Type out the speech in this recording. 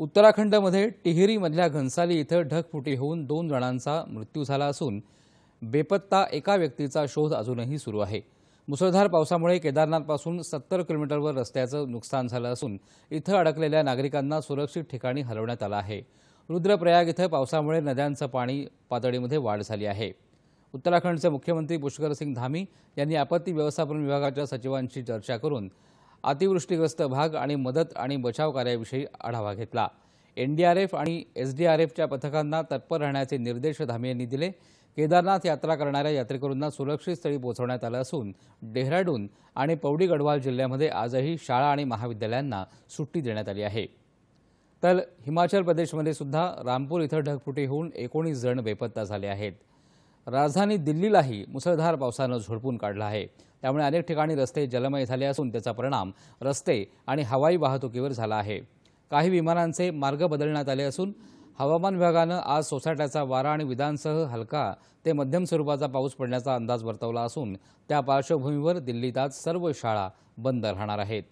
उत्तराखंडमध्ये टिहरीमधल्या घनसाली इथं ढगफुटी होऊन दोन जणांचा मृत्यू झाला असून बेपत्ता एका व्यक्तीचा शोध अजूनही सुरू आहे. मुसळधार पावसामुळे केदारनाथपासून सत्तर किलोमीटरवर रस्त्याचं नुकसान झालं असून इथं अडकलेल्या नागरिकांना सुरक्षित ठिकाणी हलवण्यात आलं आहे. रुद्रप्रयाग इथं पावसामुळे नद्यांचं पाणी पातळीमध्ये वाढ झाली आहे. उत्तराखंडचे मुख्यमंत्री पुष्कर सिंग धामी यांनी आपत्ती व्यवस्थापन विभागाच्या सचिवांशी चर्चा करून अतिवृष्टीग्रस्त भाग आणि मदत आणि बचाव कार्याविषयी आढावा घेतला. एनडीआरएफ आणि एसडीआरएफच्या पथकांना तत्पर राहण्याचे निर्देश धामी यांनी दिले. केदारनाथ यात्रा करणाऱ्या यात्रेकरूंना सुरक्षित स्थळी पोहोचवण्यात आलं असून डेहराडून आणि पौडी गढवाल जिल्ह्यामध्ये आजही शाळा आणि महाविद्यालयांना सुट्टी देण्यात आली आहे. तर हिमाचल प्रदेशमध्ये सुद्धा रामपूर इथं ढगफुटी होऊन एकोणीस जण बेपत्ता झाले आहेत. राजधानी दिल्लीलाही मुसळधार पावसानं झोडपून काढलं आहे. त्यामुळे अनेक ठिकाणी रस्ते जलमय झाले असून त्याचा परिणाम रस्ते आणि हवाई वाहतुकीवर झाला आहे. काही विमानांचे मार्ग बदलण्यात आले असून हवामान विभागानं आज सोसाट्याचा वारा आणि विधानसह हलका ते मध्यम स्वरूपाचा पाऊस पडण्याचा अंदाज वर्तवला असून त्या पार्श्वभूमीवर दिल्लीत आज सर्व शाळा बंद राहणार आहेत.